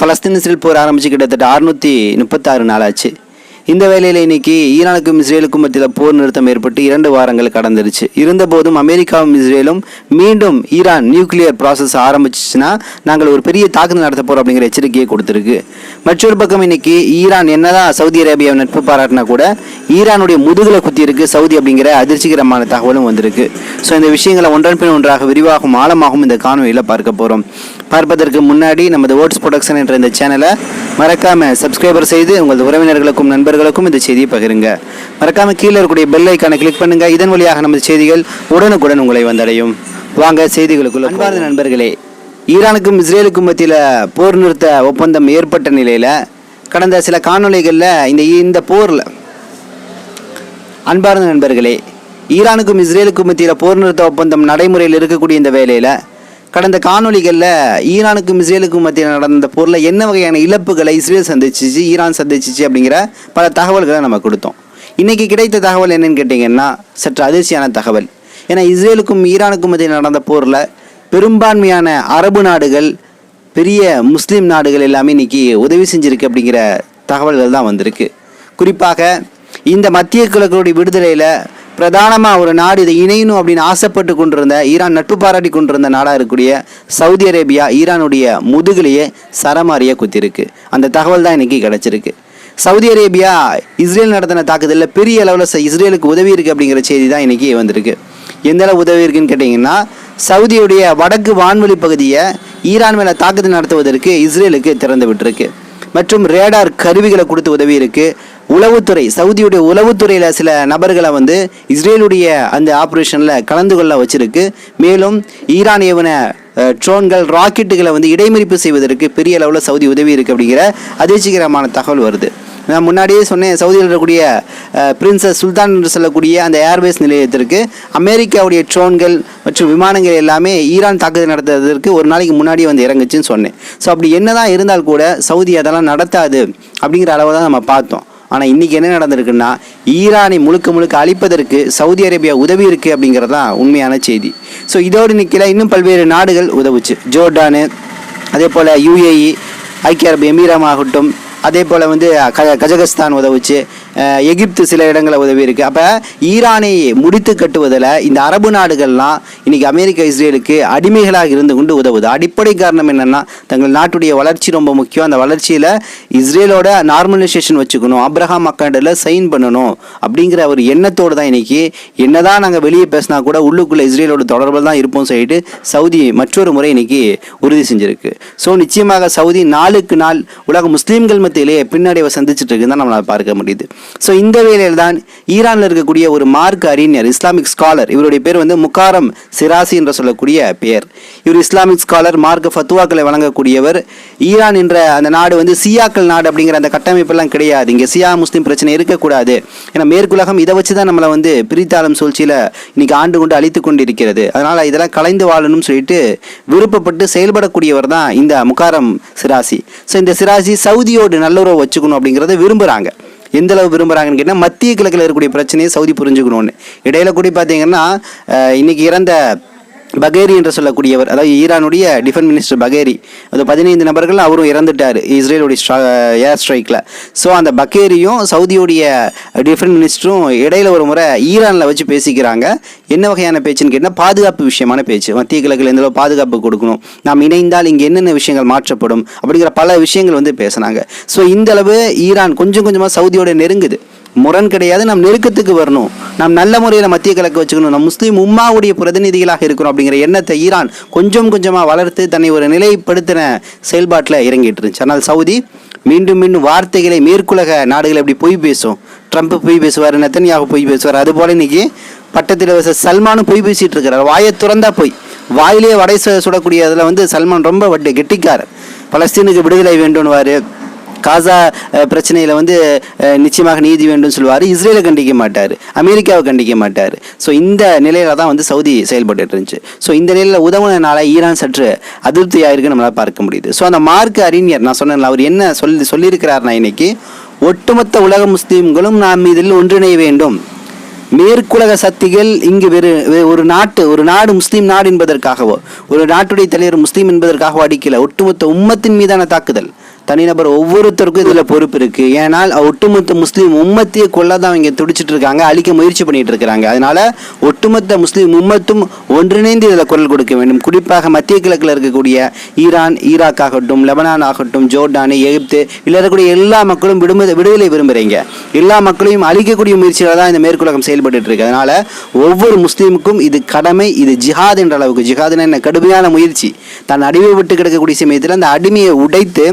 Palestine Israel போர் ஆரம்பித்து கிட்டத்தட்ட அறுநூற்றி முப்பத்தாறு நாளாச்சு. இந்த வேளையில் இன்னைக்கு ஈரானுக்கும் இஸ்ரேலுக்கும் மத்தியில் போர் நிறுத்தம் ஏற்பட்டு இரண்டு வாரங்கள் கடந்துருச்சு. இருந்தபோதும் அமெரிக்காவும் இஸ்ரேலும் மீண்டும் ஈரான் நியூக்ளியர் ப்ராசஸ் ஆரம்பிச்சிச்சுன்னா நாங்கள் ஒரு பெரிய தாக்குதல் நடத்த போகிறோம் அப்படிங்கிற எச்சரிக்கையை கொடுத்துருக்கு. மற்றொரு பக்கம் இன்னைக்கு ஈரான் என்னதான் சவுதி அரேபியாவை நட்பு பாராட்டினா கூட ஈரானுடைய முதுகுல குத்தி இருக்கு சவுதி அப்படிங்கிற அதிர்ச்சிகரமான தகவலும் வந்திருக்கு. ஸோ இந்த விஷயங்களை ஒன்றன் பின் ஒன்றாக விரிவாகவும் ஆழமாகவும் இந்த காணொலியில் பார்க்க போகிறோம் பார்ப்பதற்கு முன்னாடி நமது ஓட்ஸ் ப்ரொடக்ஷன் என்ற இந்த சேனலை மறக்காம சப்ஸ்கிரைபர் செய்து உங்களது உறவினர்களுக்கும் நண்பர்களுக்கும் இந்த செய்தியை பகிருங்க. மறக்காம கீழே இருக்கக்கூடிய பெல் ஐக்கானை கிளிக் பண்ணுங்க. இதன் வழியாக நமது செய்திகள் உடனுக்குடன் உங்களை வந்தடையும். வாங்க செய்திகளுக்குள்ள அன்பார்ந்த நண்பர்களே ஈரானுக்கும் இஸ்ரேலுக்கும் மத்தியில் போர் நிறுத்த ஒப்பந்தம் ஏற்பட்ட நிலையில் கடந்த சில காணொளிகளில் இந்த இந்த போரில் அன்பார்ந்த நண்பர்களே ஈரானுக்கும் இஸ்ரேலுக்கும் மத்தியில் போர் நிறுத்த ஒப்பந்தம் நடைமுறையில் இருக்கக்கூடிய இந்த வேலையில் கடந்த காணொலிகளில் ஈரானுக்கும் இஸ்ரேலுக்கும் மத்தியில் நடந்த போரில் என்ன வகையான இழப்புகளை இஸ்ரேல் சந்திச்சிச்சு ஈரான் சந்திச்சிச்சு அப்படிங்கிற பல தகவல்களை நம்ம கொடுத்தோம். இன்றைக்கி கிடைத்த தகவல் என்னன்னு கேட்டிங்கன்னா சற்று அதிர்ச்சியான தகவல். ஏன்னா இஸ்ரேலுக்கும் ஈரானுக்கும் மத்தியில் நடந்த போரில் பெரும்பான்மையான அரபு நாடுகள் பெரிய முஸ்லீம் நாடுகள் எல்லாமே இன்னைக்கு உதவி செஞ்சுருக்கு அப்படிங்கிற தகவல்கள் தான் வந்திருக்கு. குறிப்பாக இந்த மத்திய கிழக்குடைய விடுதலையில் பிரதானமாக ஒரு நாடு இதை இணையணும் அப்படின்னு ஆசைப்பட்டு கொண்டிருந்த ஈரான் நட்பு பாராட்டி கொண்டிருந்த நாடாக இருக்கக்கூடிய சவுதி அரேபியா ஈரானுடைய முதுகிலேயே சரமாரியாக குத்திருக்கு அந்த தகவல் தான் இன்னைக்கு கிடச்சிருக்கு. சவுதி அரேபியா இஸ்ரேல் நடத்தின தாக்குதலில் பெரிய அளவில் இஸ்ரேலுக்கு உதவி இருக்குது அப்படிங்கிற செய்தி தான் இன்னைக்கு வந்திருக்கு. எந்த அளவு உதவி இருக்குன்னு கேட்டிங்கன்னா சவுதியுடைய வடக்கு வான்வெளி பகுதியை ஈரான் மேலே தாக்குதல் நடத்துவதற்கு இஸ்ரேலுக்கு திறந்து விட்டுருக்கு. மற்றும் ரேடார் கருவிகளை கொடுத்து உதவி இருக்கு. உளவுத்துறை சவுதியுடைய உளவுத்துறையில் சில நபர்களை வந்து இஸ்ரேலுடைய அந்த ஆப்ரேஷனில் கலந்து கொள்ள வச்சிருக்கு. மேலும் ஈரான் ஏவன ட்ரோன்கள் ராக்கெட்டுகளை வந்து இடைமறிப்பு செய்வதற்கு பெரிய அளவில் சவுதி உதவி இருக்குது அப்படிங்கிற அதிர்ச்சிகரமான தகவல் வருது. நான் முன்னாடியே சொன்னேன் சவுதியில் இருக்கக்கூடிய பிரின்சஸ் சுல்தான் என்று சொல்லக்கூடிய அந்த ஏர்வேஸ் நிலையத்திற்கு அமெரிக்காவுடைய ட்ரோன்கள் மற்றும் விமானங்கள் எல்லாமே ஈரான் தாக்குதல் நடத்துவதற்கு ஒரு நாளைக்கு முன்னாடியே வந்து இறங்குச்சுன்னு சொன்னேன். ஸோ அப்படி என்னதான் இருந்தால் கூட சவுதி அதெல்லாம் நடத்தாது அப்படிங்கிற அளவு தான் நம்ம பார்த்தோம். ஆனால் இன்றைக்கி என்ன நடந்திருக்குன்னா ஈரானை முழுக்க முழுக்க அழிப்பதற்கு சவுதி அரேபியா உதவி இருக்குது அப்படிங்கிறது தான் உண்மையான செய்தி. ஸோ இதோடு நிற்கல இன்னும் பல்வேறு நாடுகள் உதவுச்சு. ஜோர்டானு அதே போல் யுஏஇ ஐக்கிய அரபு எமீரம் ஆகட்டும் அதே போல் வந்து க கஜகஸ்தான் உதவுச்சு. எகிப்து சில இடங்களை உதவி இருக்குது அப்போ ஈரானை முடித்து கட்டுவதில் இந்த அரபு நாடுகள்லாம் இன்றைக்கி அமெரிக்கா இஸ்ரேலுக்கு அடிமைகளாக இருந்து கொண்டு உதவுது. அடிப்படை காரணம் என்னென்னா தங்கள் நாட்டுடைய வளர்ச்சி ரொம்ப முக்கியம். அந்த வளர்ச்சியில் இஸ்ரேலோட நார்மலைசேஷன் வச்சுக்கணும். அப்ரஹாம் அக்காண்டில் சைன் பண்ணணும் அப்படிங்கிற ஒரு எண்ணத்தோடு தான் இன்னைக்கு என்னதான் நாங்கள் வெளியே பேசினா கூட உள்ளுக்குள்ளே இஸ்ரேலோட தொடர்பில் தான் இருப்போம் சொல்லிட்டு சவுதி மற்றொரு முறை இன்னைக்கு உறுதி செஞ்சுருக்கு. ஸோ நிச்சயமாக சவுதி நாளுக்கு நாள் உலக முஸ்லீம்கள் மத்தியிலேயே பின்னடைவை சந்திச்சுட்டு இருக்குன்னு தான் நம்மளால் பார்க்க முடியுது. ஸோ இந்த வேலையில் தான் ஈரானில் இருக்கக்கூடிய ஒரு மார்க் அறிஞர் இஸ்லாமிக் ஸ்காலர் இவருடைய பேர் வந்து முக்காரம் சிராசி என்று சொல்லக்கூடிய பெயர். இவர் இஸ்லாமிக் ஸ்காலர் மார்க் ஃபத்துவாக்களை வழங்கக்கூடியவர். ஈரான் என்ற அந்த நாடு வந்து சியாக்கள் நாடு அப்படிங்கிற அந்த கட்டமைப்பெல்லாம் கிடையாது. இங்கே சியா முஸ்லீம் பிரச்சனை இருக்கக்கூடாது. ஏன்னா மேற்குலகம் இதை வச்சு தான் நம்மளை வந்து பிரித்தாளம் சூழ்ச்சியில் இன்னைக்கு ஆண்டு கொண்டு அழித்து கொண்டு இருக்கிறது அதனால் இதெல்லாம் கலைந்து வாழணும்னு சொல்லிட்டு விருப்பப்பட்டு செயல்படக்கூடியவர் தான் இந்த முகாரம் சிராசி. ஸோ இந்த சிராசி சவுதியோடு நல்லுறவு வச்சுக்கணும் அப்படிங்கிறத விரும்புகிறாங்க எந்த அளவு விரும்புகிறாங்கன்னு கேட்டால் மத்திய கிழக்கில் இருக்கக்கூடிய பிரச்சனையை சவுதி புரிஞ்சுக்கணும்னு. இடையில கூட பார்த்தீங்கன்னா இன்றைக்கி இன்னைக்கு இறந்த பகேரி என்று சொல்லக்கூடியவர் அதாவது ஈரானுடைய டிஃபென்ஸ் மினிஸ்டர் பகேரி. அது பதினைந்து நபர்கள் அவரும் இறந்துட்டார் இஸ்ரேலுடைய ஏர் ஸ்ட்ரைக்கில் ஸோ அந்த பகேரியும் சவுதியுடைய டிஃபென்ஸ் மினிஸ்டரும் இடையில ஒரு முறை ஈரானில் வச்சு பேசிக்கிறாங்க. என்ன வகையான பேச்சுன்னு கேட்டால் பாதுகாப்பு விஷயமான பேச்சு. மத்திய கிழக்கில் எந்த அளவு பாதுகாப்பு கொடுக்கணும் நாம் இணைந்தால் இங்கே என்னென்ன விஷயங்கள் மாற்றப்படும் அப்படிங்கிற பல விஷயங்கள் வந்து பேசுனாங்க. ஸோ இந்த அளவு ஈரான் கொஞ்சம் கொஞ்சமாக சவுதியோட நெருங்குது. முரண் கிடையாது நம் நெருக்கத்துக்கு வரணும். நாம் நல்ல முறையில் மத்திய கிழக்கு வச்சுக்கணும். நம் முஸ்லீம் உம்மாவுடைய பிரதிநிதிகளாக இருக்கிறோம் அப்படிங்கிற எண்ணத்தை ஈரான் கொஞ்சம் கொஞ்சமாக வளர்த்து தன்னை ஒரு நிலைப்படுத்தின செயல்பாட்டில் இறங்கிட்டு இருந்துச்சு. ஆனால் சவுதி மீண்டும் மீண்டும் வார்த்தைகளை மேற்குலக நாடுகள் எப்படி பொய் பேசும்? ட்ரம்ப் பொய் பேசுவார் நெத்தனியாக பொய் பேசுவார். அதுபோல் இன்னைக்கு பட்டத்தில் வச சல்மானும் பொய் பேசிட்டு இருக்கிறார். வாயை துறந்தா பொய். வாயிலே வடை சுடக்கூடிய அதில் வந்து சல்மான் ரொம்ப வட்டி கெட்டிக்காரர். பலஸ்தீனுக்கு விடுதலை வேண்டும்னுவார். காசா பிரச்சனையில் வந்து நிச்சயமாக நீதி வேண்டும் சொல்லுவார். இஸ்ரேலை கண்டிக்க மாட்டார். அமெரிக்காவை கண்டிக்க மாட்டார். ஸோ இந்த நிலையில தான் வந்து சவுதி செயல்பட்டு இருந்துச்சு. ஸோ இந்த நிலையில் உதவுனனால ஈரான் சற்று அதிருப்தியாக இருக்கு நம்மளால் பார்க்க முடியுது. ஸோ அந்த மார்க் அறிஞர் நான் சொன்னேன்ல அவர் என்ன சொல்லி சொல்லியிருக்கிறார்னா இன்னைக்கு ஒட்டுமொத்த உலக முஸ்லீம்களும் நாம் இதில் ஒன்றிணைய வேண்டும். மேற்குலக சக்திகள் இங்கு வெறு ஒரு நாட்டு ஒரு நாடு முஸ்லீம் நாடு என்பதற்காகவோ ஒரு நாட்டுடைய தலைவர் முஸ்லீம் என்பதற்காகவோ அடிக்கல. ஒட்டுமொத்த உம்மத்தின் மீதான தாக்குதல். தனிநபர் ஒவ்வொருத்தருக்கும் இதில் பொறுப்பு இருக்குது ஏனால் ஒட்டுமொத்த முஸ்லீம் உம்மத்தையே கொல்லதான் அவங்க துடிச்சிட்டு இருக்காங்க அழிக்க முயற்சி பண்ணிட்டு இருக்கிறாங்க அதனால ஒட்டுமொத்த முஸ்லீம் உம்மத்தும் ஒன்றிணைந்து இதில் குரல் கொடுக்க வேண்டும். குறிப்பாக மத்திய கிழக்கில் இருக்கக்கூடிய ஈரான் ஈராக் ஆகட்டும் லெபனான் ஆகட்டும் ஜோர்டான் எகிப்து இல்லை இருக்கக்கூடிய எல்லா மக்களும் விடுமுறை விடுதலை விரும்புகிறீங்க எல்லா மக்களையும் அழிக்கக்கூடிய முயற்சியில் தான் இந்த மேற்குலகம் செயல்பட்டு இருக்கு அதனால ஒவ்வொரு முஸ்லீமுக்கும் இது கடமை இது ஜிஹாத் என்ற அளவுக்கு. ஜிஹாதுன்னு என்ன? கடுமையான முயற்சி. தன் அடிமை விட்டு கிடக்கக்கூடிய சமயத்தில் அந்த அடிமையை உடைத்து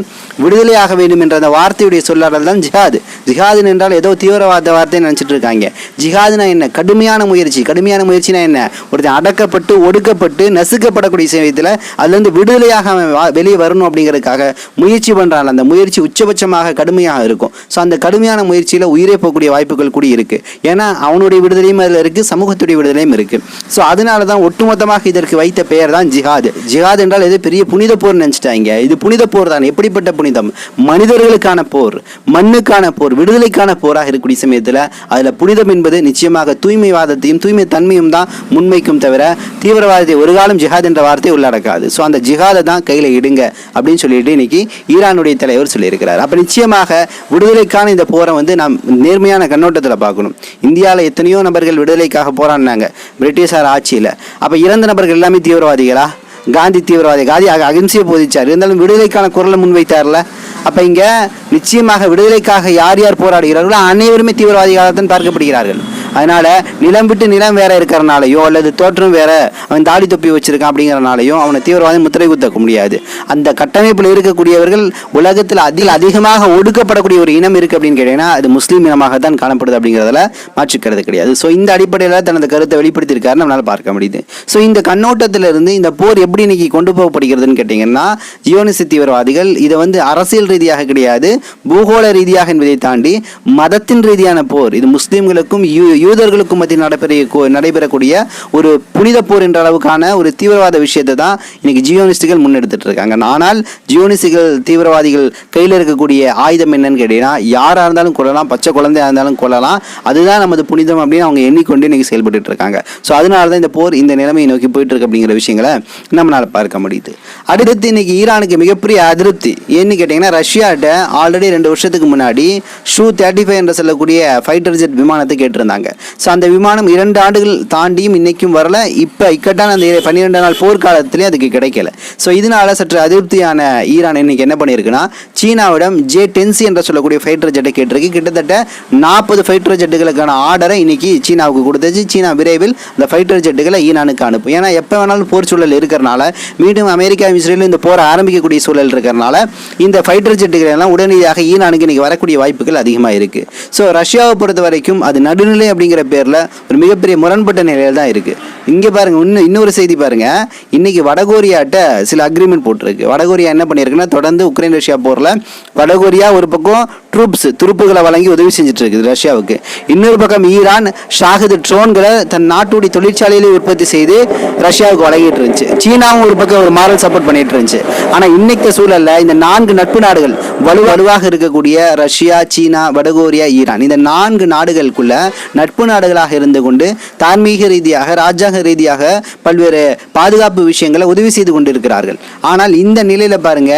விடுதலையாக வேண்டும் என்ற அந்த வார்த்தையுடைய சொல்லாடல் தான் ஜிஹாது. ஜிஹாதுன்னு என்றால் ஏதோ தீவிரவாத வார்த்தையை நினச்சிட்டு இருக்காங்க. ஜிஹாதுனா என்ன? கடுமையான முயற்சி. கடுமையான முயற்சினா என்ன? ஒருத்தன் அடக்கப்பட்டு ஒடுக்கப்பட்டு நசுக்கப்படக்கூடிய சமயத்தில் அதுலேருந்து விடுதலையாக அவன் வெளியே வரணும் அப்படிங்கிறதுக்காக முயற்சி பண்ணுறான் அந்த முயற்சி உச்சபட்சமாக கடுமையாக இருக்கும். ஸோ அந்த கடுமையான முயற்சியில் உயிரே போகக்கூடிய வாய்ப்புகள் கூட இருக்குது ஏன்னா அவனுடைய விடுதலையும் அதில் இருக்குது சமூகத்துடைய விடுதலையும் இருக்குது ஸோ அதனால தான் ஒட்டுமொத்தமாக இதற்கு வைத்த பெயர் தான் ஜிஹாது. ஜிஹாத் என்றால் இது பெரிய புனித போர் நினச்சிட்டாங்க. இது புனித போர் தான். எப்படிப்பட்ட புனித புனிதம் மனிதர்களுக்கான போர் மண்ணுக்கான போர் விடுதலைக்கான போராக இருக்கக்கூடிய சமயத்தில் அதில் புனிதம் என்பது நிச்சயமாக தூய்மைவாதத்தையும் தூய்மை தன்மையும் தான் முன்வைக்கும் தவிர தீவிரவாதத்தை ஒரு காலம் ஜிஹாத் என்ற வார்த்தை உள்ளடக்காது ஸோ அந்த ஜிஹாதை தான் கையில் இடுங்க அப்படின்னு சொல்லிட்டு இன்னைக்கு ஈரானுடைய தலைவர் சொல்லியிருக்கிறார். அப்போ நிச்சயமாக விடுதலைக்கான இந்த போரை வந்து நாம் நேர்மையான கண்ணோட்டத்தில் பார்க்கணும். இந்தியாவில் எத்தனையோ நபர்கள் விடுதலைக்காக போராடினாங்க பிரிட்டிஷார் ஆட்சியில். அப்போ இறந்த நபர்கள் எல்லாமே தீவிரவாதிகளா? காந்தி தீவிரவாதி காந்தி அகிம்சையை போதிச்சார். இருந்தாலும் விடுதலைக்கான குரலை முன்வைத்தார்ல? அப்போ இங்கே நிச்சயமாக விடுதலைக்காக யார் யார் போராடுகிறார்களோ அனைவருமே தீவிரவாதிகளாக தான் பார்க்கப்படுகிறார்கள். அதனால நிலம் விட்டு நிலம் வேற இருக்கிறனாலையோ அல்லது தோற்றம் வேற அவன் தாடி தொப்பி வச்சிருக்கான் அப்படிங்கிறனாலையோ அவனை தீவிரவாதி முத்திரை குத்தக்க முடியாது. அந்த கட்டமைப்பில் இருக்கக்கூடியவர்கள் உலகத்தில் அதில் அதிகமாக ஒடுக்கப்படக்கூடிய ஒரு இனம் இருக்கு அப்படின்னு கேட்டீங்கன்னா அது முஸ்லீம் இனமாக தான் காணப்படுது அப்படிங்கிறதுல மாற்றுக்கிறது கிடையாது. ஸோ இந்த அடிப்படையில் தனது கருத்தை வெளிப்படுத்தியிருக்காரு நம்மளால் பார்க்க முடியுது. ஸோ இந்த கண்ணோட்டத்திலிருந்து இருந்து இந்த போர் எப்படி இன்னைக்கு கொண்டு போகப்படுகிறதுன்னு கேட்டிங்கன்னா ஜியோனிசி தீவிரவாதிகள் இதை வந்து அரசியல் ரீதியாக கிடையாது பூகோள ரீதியாக என்பதை தாண்டி மதத்தின் ரீதியான போர் இது முஸ்லீம்களுக்கும் யூதர்களுக்கும் மத்தியில் நடைபெற நடைபெறக்கூடிய ஒரு புனித போர் என்ற அளவுக்கான ஒரு தீவிரவாத விஷயத்தை தான் இன்னைக்கு ஜியோனிஸ்டுகள் முன்னெடுத்துட்டு இருக்காங்க ஆனால் ஜியோனிஸ்டுகள் தீவிரவாதிகள் கையில் இருக்கக்கூடிய ஆயுதம் என்னன்னு கேட்டீங்கன்னா யாராக இருந்தாலும் கொள்ளலாம் பச்சை குழந்தையா இருந்தாலும் கொள்ளலாம் அதுதான் நமது புனிதம் அப்படின்னு அவங்க எண்ணிக்கொண்டு இன்னைக்கு செயல்பட்டு இருக்காங்க ஸோ அதனால தான் இந்த போர் இந்த நிலைமையை நோக்கி போயிட்டு இருக்கு அப்படிங்கிற விஷயங்களை நம்மளால பார்க்க முடியுது. அடுத்து இன்னைக்கு ஈரானுக்கு மிகப்பெரிய அதிருப்தி ஏன்னு கேட்டிங்கன்னா ரஷ்யாட்ட ஆல்ரெடி ரெண்டு வருஷத்துக்கு முன்னாடி ஷூ தேர்ட்டி ஃபைவ் என்று சொல்லக்கூடிய ஃபைட்டர் ஜெட் விமானத்தை கேட்டிருந்தாங்க. ஸோ அந்த விமானம் இரண்டு ஆண்டுகள் தாண்டியும் இன்னைக்கும் வரல. இப்போ இக்கட்டான அந்த பன்னிரெண்டு நாள் போர்க்காலத்திலேயே அதுக்கு கிடைக்கல. ஸோ இதனால சற்று அதிருப்தியான ஈரான் இன்னைக்கு என்ன பண்ணியிருக்குன்னா சீனாவிடம் ஜே டென்சி என்று சொல்லக்கூடிய ஃபைட்டர் ஜெட்டை கேட்டிருக்கு. கிட்டத்தட்ட நாற்பது ஃபைட்டர் ஜெட்டுகளுக்கான ஆர்டரை இன்னைக்கு சீனாவுக்கு கொடுத்துச்சு. சீனா விரைவில் அந்த ஃபைட்டர் ஜெட்டுகளை ஈரானுக்கு அனுப்பும். ஏன்னா எப்போ வேணாலும் போர் சூழல் இருக்கிறனால மீண்டும் அமெரிக்கா இஸ்ரேலும் இந்த போரை ஆரம்பிக்கக்கூடிய சூழல் இருக்கிறனால இந்த ஃபைட்டர் ஜெட்டுகள் உடனடியாக ஈரானுக்கு இன்றைக்கி வரக்கூடிய வாய்ப்புகள் அதிகமாக இருக்குது ஸோ ரஷ்யாவை பொறுத்த வரைக்கும் அது நடுநிலை அப்படிங்கிற பேரில் ஒரு மிகப்பெரிய முரண்பட்ட நிலையில் தான் இருக்குது இங்கே பாருங்க இன்னும் இன்னொரு செய்தி பாருங்க. இன்னைக்கு வடகொரியாட்ட சில அக்ரிமெண்ட் போட்டிருக்கு. வடகொரியா என்ன பண்ணியிருக்குன்னா தொடர்ந்து உக்ரைன் ரஷ்யா போரில் வடகொரியா ஒரு பக்கம் ட்ரூப்ஸ் துருப்புகளை வழங்கி உதவி செஞ்சுட்டு இருக்குது ரஷ்யாவுக்கு. இன்னொரு பக்கம் ஈரான் ஷாஹித் ட்ரோன்களை தன் நாட்டுடைய தொழிற்சாலையிலே உற்பத்தி செய்து ரஷ்யாவுக்கு வழங்கிட்டு இருந்துச்சு சீனாவும் ஒரு பக்கம் ஒரு மாரல் சப்போர்ட் பண்ணிட்டு இருந்துச்சு ஆனால் இன்னைக்கு சூழலில் இந்த நான்கு நட்பு நாடுகள் வலு வலுவாக இருக்கக்கூடிய ரஷ்யா சீனா வடகொரியா ஈரான் இந்த நான்கு நாடுகளுக்குள்ள நட்பு நாடுகளாக இருந்து கொண்டு தார்மீக ரீதியாக ராஜாங்க ரீதியாக பல்வேறு பாதுகாப்பு விஷயங்களை உதவி செய்து கொண்டிருக்கிறார்கள். ஆனால் இந்த நிலையில் பாருங்க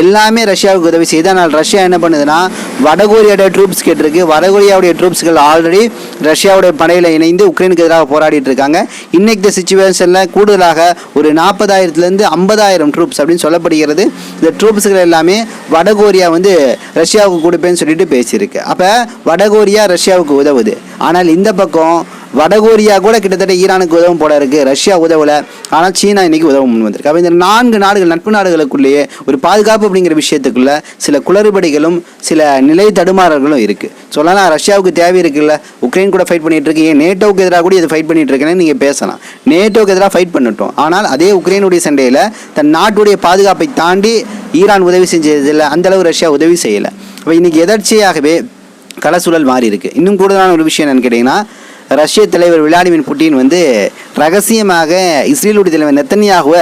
எல்லாமே ரஷ்யாவுக்கு உதவி செய்து ஆனால் ரஷ்யா என்ன பண்ணுதுன்னா வடகொரியாவுடைய ட்ரூப்ஸ் கேட்டிருக்கு. வடகொரியாவுடைய ட்ரூப்ஸ்கள் ஆல்ரெடி ரஷ்யாவுடைய படையில் இணைந்து உக்ரைனுக்கு எதிராக போராடிட்டு இருக்காங்க. இன்னைக்கு சுச்சுவேஷன்ல கூடுதலாக ஒரு நாற்பதாயிரத்துலேருந்து ஐம்பதாயிரம் ட்ரூப்ஸ் அப்படின்னு சொல்லப்படுகிறது. இந்த ட்ரூப்ஸ்கள் எல்லாமே வடகொரியா வந்து ரஷ்யாவுக்கு கொடுப்பேன்னு சொல்லிட்டு பேசியிருக்கு. அப்போ வடகொரியா ரஷ்யாவுக்கு உதவுது. ஆனால் இந்த பக்கம் வடகொரியா கூட கிட்டத்தட்ட ஈரானுக்கு உதவும் போல இருக்கு. ரஷ்யா உதவல. ஆனால் சீனா இன்னைக்கு உதவும் முன் வந்திருக்கு. அப்போ இந்த நான்கு நாடுகள் நட்பு நாடுகளுக்குள்ளேயே ஒரு பாதுகாப்பு அப்படிங்கிற விஷயத்துக்குள்ள சில குளறுபடிகளும் சில நிலை தடுமாறல்களும் இருக்கு. சொல்லலாம் ரஷ்யாவுக்கு தேவை இருக்குல்ல. உக்ரைன் கூட ஃபைட் பண்ணிட்டு இருக்கு. ஏன் நேட்டோவுக்கு எதிராக கூட இது ஃபைட் பண்ணிட்டு இருக்கேன்னு நீங்க பேசலாம். நேட்டோவுக்கு எதிராக ஃபைட் பண்ணட்டும். ஆனால் அதே உக்ரைனுடைய சண்டையில தன் நாட்டுடைய பாதுகாப்பை தாண்டி ஈரான் உதவி செஞ்சதில்லை. அந்த அளவு ரஷ்யா உதவி செய்யலை. அப்போ இன்னைக்கு எதர்ச்சியாகவே களசூழல் மாறி இருக்கு. இன்னும் கூடுதலான ஒரு விஷயம் என்னன்னு கேட்டிங்கன்னா ரஷ்ய தலைவர் விளாடிமிர் புட்டின் வந்து ரகசியமாக இஸ்ரேலுடைய தலைவர் நெத்தனியாகுவ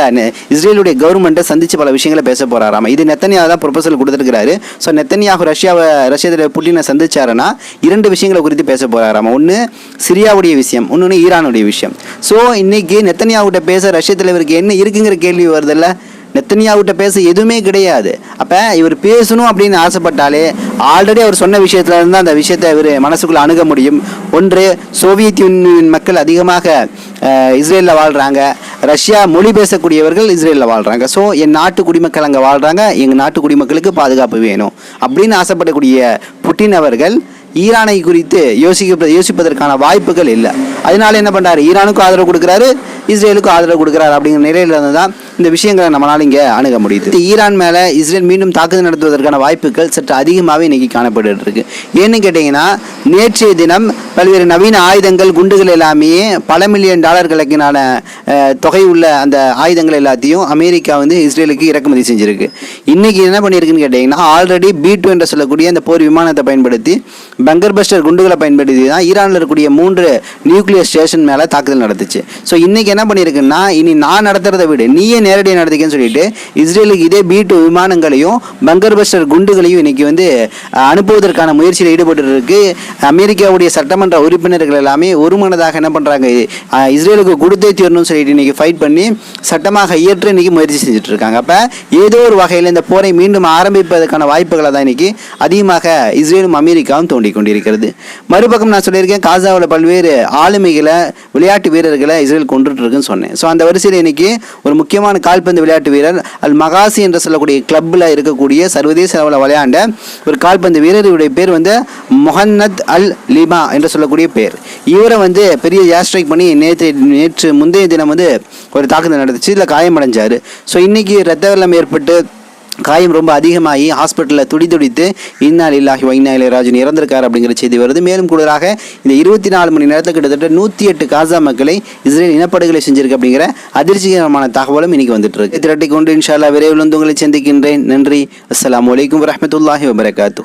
இஸ்ரேலுடைய கவர்மெண்ட்டை சந்திச்சு பல விஷயங்களை பேச போகிறாராம் இது நெத்தனியாக தான் ப்ரொபோசல் கொடுத்துருக்கிறாரு. ஸோ நெத்தனியாக ரஷ்யாவை ரஷ்ய தலைவர் புட்டினை சந்திச்சாருன்னா இரண்டு விஷயங்களை குறித்து பேச போறாராம். ஒன்று சிரியாவுடைய விஷயம். இன்னொன்று ஈரானுடைய விஷயம். ஸோ இன்னைக்கு நெத்தனியாவுகிட்ட பேச ரஷ்ய தலைவருக்கு என்ன இருக்குங்கிற கேள்வி வருதுல்ல? நெத்தனியாவுகிட்ட பேச எதுவுமே கிடையாது. அப்போ இவர் பேசணும் அப்படின்னு ஆசைப்பட்டாலே ஆல்ரெடி அவர் சொன்ன விஷயத்துல இருந்து அந்த விஷயத்தை இவர் மனசுக்குள்ளே அணுக முடியும். ஒன்று சோவியத் யூனியன் மக்கள் அதிகமாக இஸ்ரேலில் வாழ்கிறாங்க ரஷ்யா மொழி பேசக்கூடியவர்கள் இஸ்ரேலில் வாழ்கிறாங்க ஸோ என் நாட்டு குடிமக்கள் அங்கே வாழ்கிறாங்க எங்கள் நாட்டு குடிமக்களுக்கு பாதுகாப்பு வேணும். அப்படின்னு ஆசைப்படக்கூடிய புட்டின் அவர்கள் ஈரானை குறித்து யோசிக்க யோசிப்பதற்கான வாய்ப்புகள் இல்லை. அதனால என்ன பண்ணுறாரு ஈரானுக்கும் ஆதரவு கொடுக்குறாரு இஸ்ரேலுக்கும் ஆதரவு கொடுக்குறாரு அப்படிங்கிற நிலையில் இருந்து தான் இந்த விஷயங்களை நம்மளால இங்கே அணுக முடியுது. ஈரான் மேலே இஸ்ரேல் மீண்டும் தாக்குதல் நடத்துவதற்கான வாய்ப்புகள் சற்று அதிகமாகவே இன்னைக்கு காணப்பட்டு இருக்கு. ஏன்னு கேட்டிங்கன்னா நேற்றைய தினம் பல்வேறு நவீன ஆயுதங்கள் குண்டுகள் எல்லாமே பல மில்லியன் டாலர்களுக்கான தொகை உள்ள அந்த ஆயுதங்கள் எல்லாத்தையும் அமெரிக்கா வந்து இஸ்ரேலுக்கு இறக்குமதி செஞ்சிருக்கு. இன்னைக்கு என்ன பண்ணியிருக்குன்னு கேட்டிங்கன்னா ஆல்ரெடி பி டூ என்று சொல்லக்கூடிய அந்த போர் விமானத்தை பயன்படுத்தி பங்கர் பஸ்டர் குண்டுகளை பயன்படுத்தி தான் ஈரானில் இருக்கக்கூடிய மூன்று நியூக்ளியர் ஸ்டேஷன் மேலே தாக்குதல் நடத்துச்சு ஸோ இன்னைக்கு என்ன பண்ணியிருக்குன்னா இனி நான் நடத்துகிறத விட நீயே நேரடியாக நடத்திக்கன்னு சொல்லிட்டு இஸ்ரேலுக்கு இதே பி டூ விமானங்களையும் பங்கர் பஸ்டர் குண்டுகளையும் இன்னைக்கு வந்து அனுப்புவதற்கான முயற்சியில் ஈடுபட்டு இருக்கு. அமெரிக்காவுடைய சட்டமன்ற உறுப்பினர்கள் எல்லாமே ஒருமனதாக என்ன பண்ணுறாங்க இஸ்ரேலுக்கு கொடுத்தே தீரணும்னு சொல்லிட்டு இன்னைக்கு ஃபைட் பண்ணி சட்டமாக இயற்ற இன்னைக்கு முயற்சி செஞ்சுட்டு இருக்காங்க அப்போ ஏதோ ஒரு வகையில் இந்த போரை மீண்டும் ஆரம்பிப்பதற்கான வாய்ப்புகளை தான் இன்னைக்கு அதிகமாக இஸ்ரேலும் அமெரிக்காவும் தோண்டிக் கொண்டிருக்கிறது. மறுபக்கம் நான் சொல்லியிருக்கேன் காசாவில் பல்வேறு ஆளுமைகளை விளையாட்டு வீரர்களை இஸ்ரேல் கொண்டுட்டு இருக்குன்னு சொன்னேன். ஸோ அந்த வரிசையில் இன்னைக்கு ஒரு முக்கியமான கால்பந்து விளையாட்டு வீரர் அல் மகாசி என்று சொல்லக்கூடிய கிளப்பில் இருக்கக்கூடிய சர்வதேச அளவில் விளையாண்ட ஒரு கால்பந்து வீரர். இவருடைய பேர் வந்து மொஹன்னத் அல் லிமா என்று சொல்லக்கூடிய பேர். இவரை வந்து பெரிய ஏர் ஸ்ட்ரைக் பண்ணி நேற்று நேற்று முந்தைய தினம் வந்து ஒரு தாக்குதல் நடந்துச்சு. இதில் காயமடைஞ்சார் ஸோ இன்னைக்கு ரத்த வெள்ளம் ஏற்பட்டு காயம் ரொம்ப அதிகமாகி ஹாஸ்பிட்டலில் துடி துடித்து இன்னால் இல்லாஹி வைனா இளையராஜன் இறந்திருக்கார் அப்படிங்கிற செய்தி வருது. மேலும் கூடுதலாக இந்த இருபத்தி நாலு மணி நேரத்தில் கிட்டத்தட்ட நூற்றி எட்டு காசா மக்களை இஸ்ரேல் இனப்படுகொலை செஞ்சிருக்கு அப்படிங்கிற அதிர்ச்சிகரமான தகவலும் இன்னைக்கு வந்துட்டு இருக்கு திரட்டி கொண்டு இன்ஷால்லா விரைவில் வந்து உங்களை சந்திக்கின்றேன். நன்றி. அஸ்லாம் வலைக்கம் வரமத்துல்லாஹி வபரகாத்து